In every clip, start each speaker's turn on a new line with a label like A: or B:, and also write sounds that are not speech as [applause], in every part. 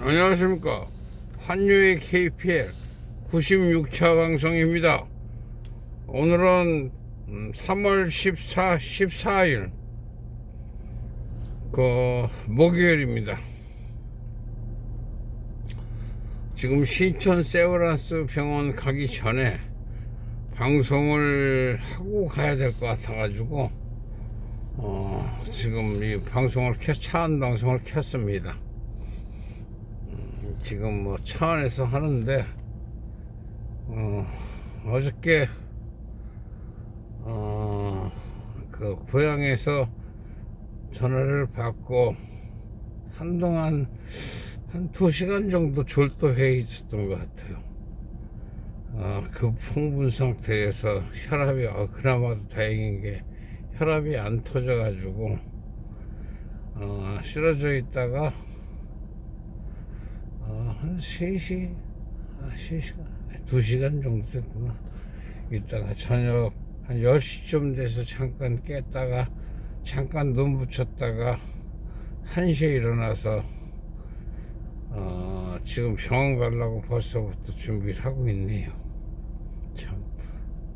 A: 안녕하십니까. 한유의 KPL 96차 방송입니다. 오늘은 음, 3월 14, 14일 그 목요일입니다. 지금 신촌 세브란스 병원 가기 전에 방송을 하고 가야 될 것 같아 가지고 어, 지금 이 방송을 켜, 차안 방송을 켰습니다 지금 뭐 차 안에서 하는데 어, 어저께 어, 그 고향에서 전화를 받고 한동안 한두 시간 정도 졸도해 있었던 것 같아요. 어, 그 풍분 상태에서 혈압이 어, 그나마도 다행인 게 혈압이 안 터져가지고 어, 쓰러져 있다가 어, 한 3시, 아, 3시간, 2시간 정도 됐구나. 이따가 저녁 한 10시쯤 돼서 잠깐 깼다가 잠깐 눈 붙였다가 1시에 일어나서 어, 지금 병원 가려고 벌써부터 준비를 하고 있네요. 참,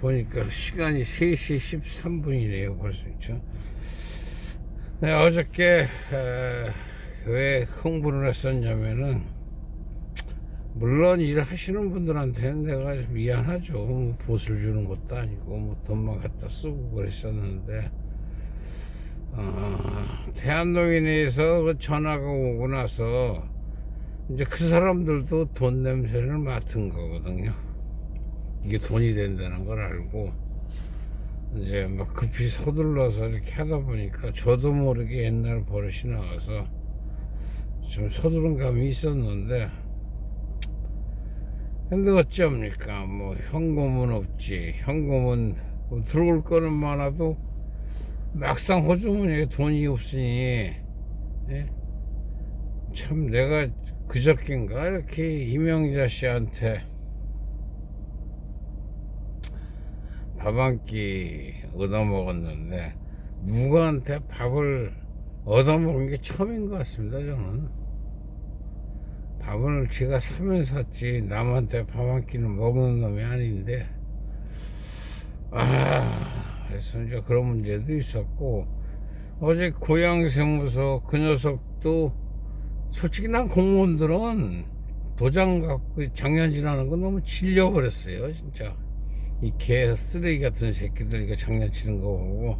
A: 보니까 시간이 3시 13분이네요, 벌써. 죠 네, 어저께, 에, 왜 흥분을 했었냐면은, 물론 일을 하시는 분들한테는 내가 좀 미안하죠. 뭐 보수를 주는 것도 아니고 뭐 돈만 갖다 쓰고 그랬었는데 어, 대한농인에서 그 전화가 오고 나서 이제 그 사람들도 돈 냄새를 맡은 거거든요. 이게 돈이 된다는 걸 알고 이제 막 급히 서둘러서 이렇게 하다 보니까 저도 모르게 옛날 버릇이 나와서 좀 서두른 감이 있었는데 근데 어찌합니까? 뭐 현금은 없지. 현금은 뭐 들어올 거는 많아도 막상 호주머니에 돈이 없으니 예? 참 내가 그저께인가 이렇게 이명자 씨한테 밥 한 끼 얻어먹었는데 누구한테 밥을 얻어먹은 게 처음인 것 같습니다 저는 밥을 제가 사면 샀지 남한테 밥 한 끼는 먹는 놈이 아닌데. 아 그래서 이제 그런 문제도 있었고 어제 고양세무서 그 녀석도 솔직히 난 공무원들은 도장 갖고 장년 지나는 거 너무 질려버렸어요 진짜. 이 개 쓰레기 같은 새끼들 이거 장난치는 거 보고.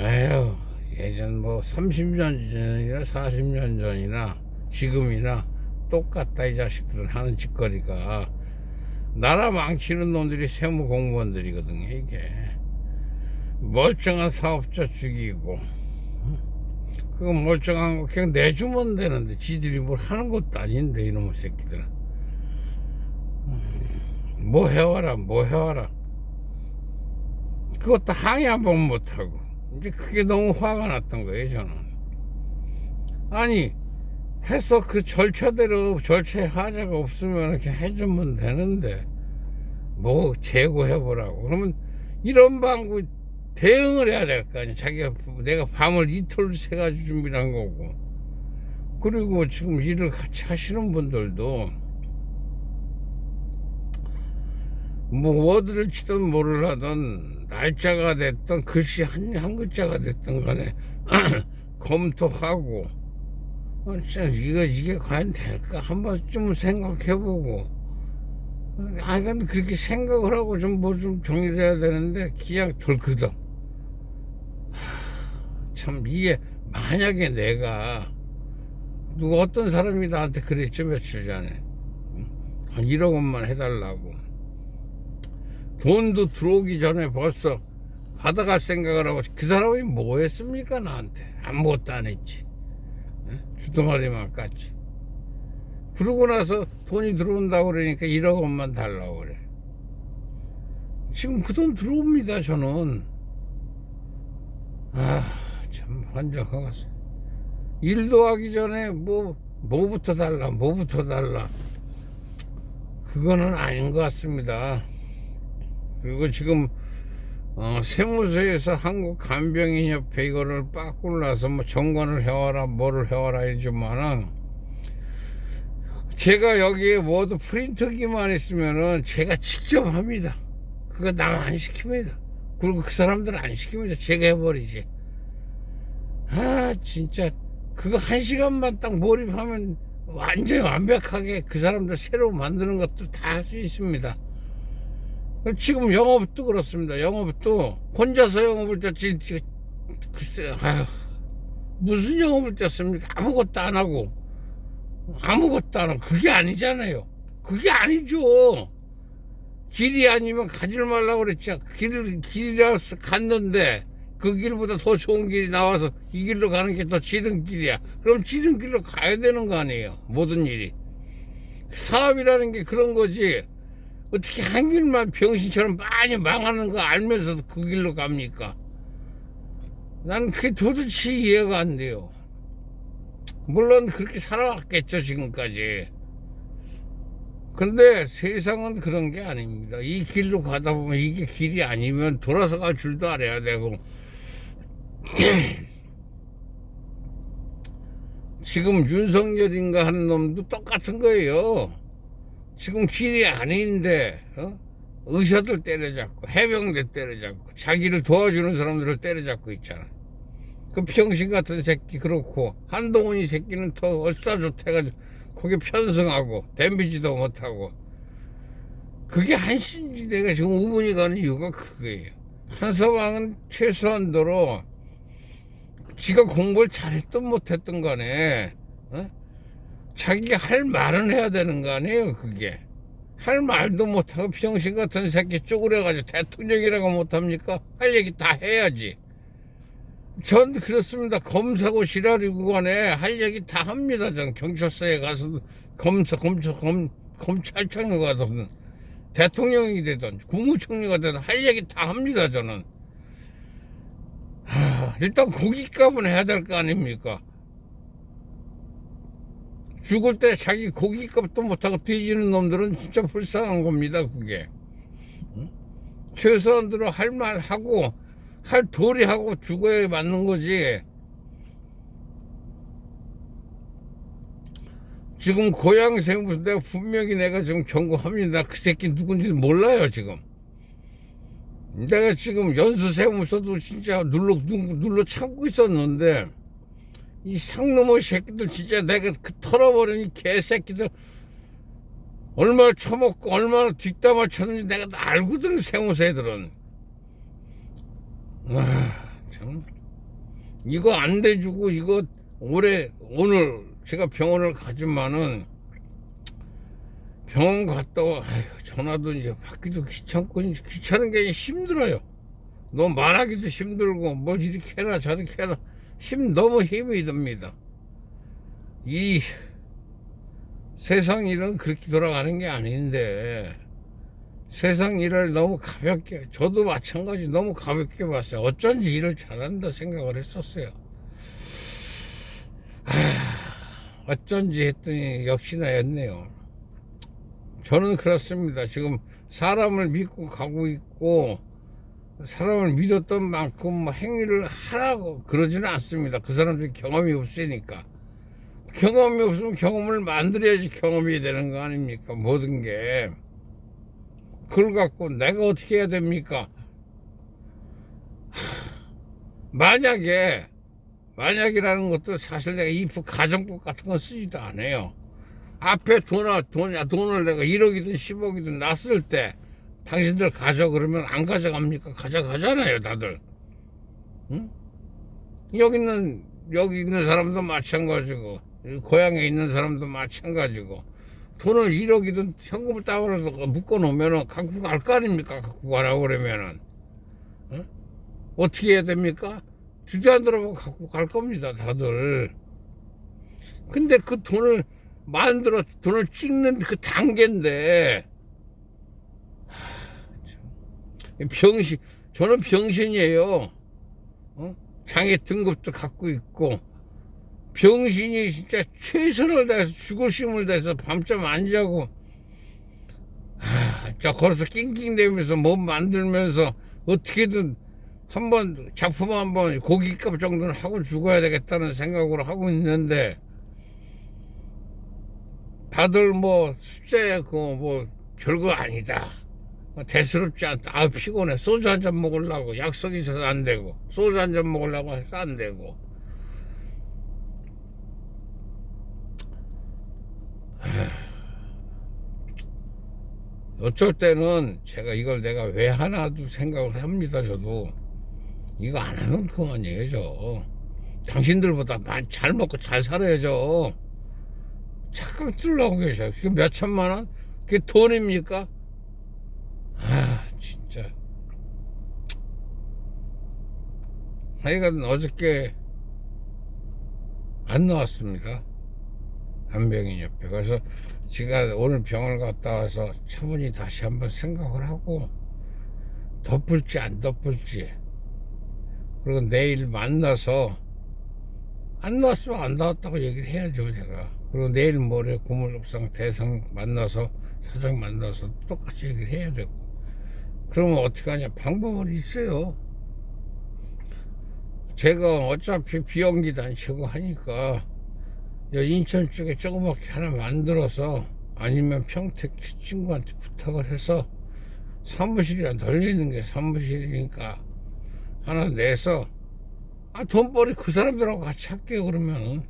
A: 에휴 예전 뭐 30년 전이나 40년 전이나 지금이나 똑같다 이 자식들은 하는 짓거리가. 나라 망치는 놈들이 세무 공무원들이거든요 이게. 멀쩡한 사업자 죽이고. 그거 멀쩡한 거 그냥 내주면 되는데 지들이 뭘 하는 것도 아닌데 이놈의 새끼들은. 뭐 해와라 뭐 해와라. 그것도 항의 한 번 못하고. 이제 그게 너무 화가 났던 거예요 저는. 아니 해서 그 절차대로 절차에 하자가 없으면 이렇게 해주면 되는데 뭐 재고해 보라고. 그러면 이런 방구 대응을 해야 될 거 아니야. 자기가 내가 밤을 이틀 새가지고 준비를 한 거고. 그리고 지금 일을 같이 하시는 분들도 뭐 워드를 치든 뭐를 하든 날짜가 됐든 글씨 한, 한 글자가 됐든 간에 [clears throat] 검토하고 어, 진짜 이거 이게 과연 될까? 한 번쯤 생각해보고. 아 근데 그렇게 생각을 하고 좀 뭐 좀 정리를 해야 되는데 그냥 덜크덕. 참 이게 만약에 내가 누가 어떤 사람이 나한테 그랬죠 며칠 전에. 한 1억 원만 해달라고. 돈도 들어오기 전에 벌써 받아갈 생각을 하고 그 사람이 뭐 했습니까 나한테? 아무것도 안 했지 주둥아리만 깠지. 그러고 나서 돈이 들어온다고 그러니까 1억 원만 달라고 그래. 지금 그 돈 들어옵니다 저는. 아 참 환장하겠어 일도 하기 전에 뭐 뭐부터 달라 뭐부터 달라. 그거는 아닌 것 같습니다. 그리고 지금 어, 세무서에서 한국 간병인 협회 이거를 빠꾸를 나서 뭐 정관을 해와라 뭐를 해와라 해주만은 제가 여기에 모두 프린터기만 있으면은 제가 직접 합니다. 그거 남 안 시킵니다. 그리고 그 사람들은 안 시킵니다. 제가 해버리지. 아, 진짜. 그거 한 시간만 딱 몰입하면 완전히 완벽하게 그 사람들 새로 만드는 것도 다 할 수 있습니다. 지금 영업도 그렇습니다. 영업도 혼자서 영업을 떴지. 글쎄, 아휴, 무슨 영업을 떴습니까? 아무것도 안 하고. 아무것도 안 하고. 그게 아니잖아요. 그게 아니죠. 길이 아니면 가지 말라고 그랬죠. 길을, 길이라서 갔는데, 그 길보다 더 좋은 길이 나와서 이 길로 가는 게 더 지른 길이야. 그럼 지른 길로 가야 되는 거 아니에요. 모든 일이. 사업이라는 게 그런 거지. 어떻게 한 길만 병신처럼 많이 망하는 거 알면서도 그 길로 갑니까? 난 그게 도대체 이해가 안 돼요. 물론 그렇게 살아왔겠죠, 지금까지. 근데 세상은 그런 게 아닙니다. 이 길로 가다 보면 이게 길이 아니면 돌아서 갈 줄도 알아야 되고. [clears throat] 지금 윤석열인가 하는 놈도 똑같은 거예요. 지금 길이 아닌데, 어? 의사들 때려잡고, 해병대 때려잡고, 자기를 도와주는 사람들을 때려잡고 있잖아. 그 병신 같은 새끼 그렇고, 한동훈이 새끼는 더 얼싸좋대가지고, 거기 편승하고, 댐비지도 못하고. 그게 한신지대가 지금 우분이 가는 이유가 그거예요. 한서방은 최소한도로 지가 공부를 잘했든 못했든 간에 어? 자기가 할 말은 해야 되는 거 아니에요 그게? 할 말도 못하고 병신 같은 새끼 쪼그려가지고 대통령이라고 못합니까? 할 얘기 다 해야지. 전 그렇습니다. 검사고 지랄이고 간에 할 얘기 다 합니다 전. 경찰서에 가서 검사 검찰 검, 검찰청에 가서는 대통령이 되든 국무총리가 되든 할 얘기 다 합니다 저는. 하, 일단 고깃값은 해야 될 거 아닙니까? 죽을 때 자기 고깃값도 못하고 뒤지는 놈들은 진짜 불쌍한 겁니다, 그게. 응? 최소한대로 할 말 하고, 할 도리 하고 죽어야 맞는 거지. 지금 고향 세무서 내가 분명히 내가 지금 경고합니다. 그 새끼 누군지 몰라요, 지금. 내가 지금 연수 세무서도 진짜 눌러, 눌러 참고 있었는데, 이 상놈의 새끼들 진짜 내가 그 털어버린 이 개새끼들 얼마나 처먹고 얼마나 뒷담화 쳤는지 내가 다 알거든, 세무서 애들은. 아, 참. 이거 안 돼주고, 이거 올해, 오늘 제가 병원을 가지만은 병원 갔다 와, 아휴, 전화도 이제 받기도 귀찮고, 귀찮은 게 힘들어요. 너 말하기도 힘들고, 뭐 이렇게 해라, 저렇게 해라. 힘, 너무 힘이 듭니다. 이 세상 일은 그렇게 돌아가는 게 아닌데, 세상 일을 너무 가볍게, 저도 마찬가지 너무 가볍게 봤어요. 어쩐지 일을 잘한다 생각을 했었어요. 하, 어쩐지 했더니 역시나 였네요. 저는 그렇습니다. 지금 사람을 믿고 가고 있고 사람을 믿었던 만큼 뭐 행위를 하라고 그러지는 않습니다. 그 사람들이 경험이 없으니까. 경험이 없으면 경험을 만들어야지 경험이 되는 거 아닙니까? 모든 게. 그걸 갖고 내가 어떻게 해야 됩니까? 만약에, 만약이라는 것도 사실 내가 이프 가정법 같은 거 쓰지도 않아요. 앞에 돈, 돈, 돈을 내가 1억이든 10억이든 놨을 때 당신들 가져 그러면 안 가져갑니까? 가져가잖아요, 다들. 응? 여기 있는, 여기 있는 사람도 마찬가지고, 고향에 있는 사람도 마찬가지고, 돈을 1억이든 현금을 따와서 묶어 놓으면은 갖고 갈 거 아닙니까? 갖고 가라고 그러면은. 응? 어떻게 해야 됩니까? 주제 안 들어보고 갖고 갈 겁니다, 다들. 근데 그 돈을 만들어 돈을 찍는 그 단계인데 병신 저는 병신이에요. 어? 장애 등급도 갖고 있고 병신이 진짜 최선을 다해서 죽을 힘을 다해서 밤잠 안 자고 아, 자 걸어서 낑낑대면서 몸 만들면서 어떻게든 한번 작품 한번 고깃값 정도는 하고 죽어야 되겠다는 생각으로 하고 있는데 다들 뭐 숫자에 그뭐 별거 아니다. 뭐 대수롭지 않다. 아 피곤해. 소주 한 잔 먹으려고 약속이 있어서 안 되고 소주 한 잔 먹으려고 해서 안 되고. 어쩔 때는 제가 이걸 내가 왜 하나도 생각을 합니다. 저도 이거 안 하면 그만이에요. 저. 당신들보다 잘 먹고 잘 살아야죠. 착각 들라고 계셔. 그게 몇 천만 원? 그게 돈입니까? 아, 진짜. 하여간 어저께 안 나왔습니다. 안병인 옆에. 그래서 제가 오늘 병원 갔다 와서 차분히 다시 한번 생각을 하고 덮을지 안 덮을지 그리고 내일 만나서 안 나왔으면 안 나왔다고 얘기를 해야죠 제가 그리고 내일 모레 고물옥상 대상 만나서 사장 만나서 똑같이 얘기를 해야 되고 그러면 어떻게 하냐? 방법은 있어요. 제가 어차피 비용기 단치고 하니까 여 인천 쪽에 조그맣게 하나 만들어서 아니면 평택 친구한테 부탁을 해서 사무실이라 널리는 게 사무실이니까 하나 내서 아 돈벌이 그 사람들하고 같이 할게요 그러면은.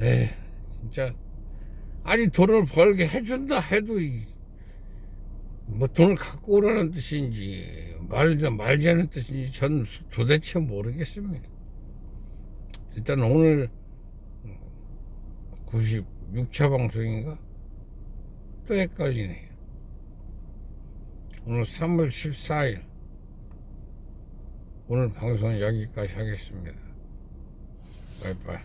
A: 에 진짜. 아니 돈을 벌게 해준다 해도 이- 뭐 돈을 갖고 오라는 뜻인지 말자 말자는 뜻인지 전 도대체 모르겠습니다 일단 오늘 96차 방송인가? 또 헷갈리네요. 오늘 3월 14일. 오늘 방송은 여기까지 하겠습니다. 바이바이.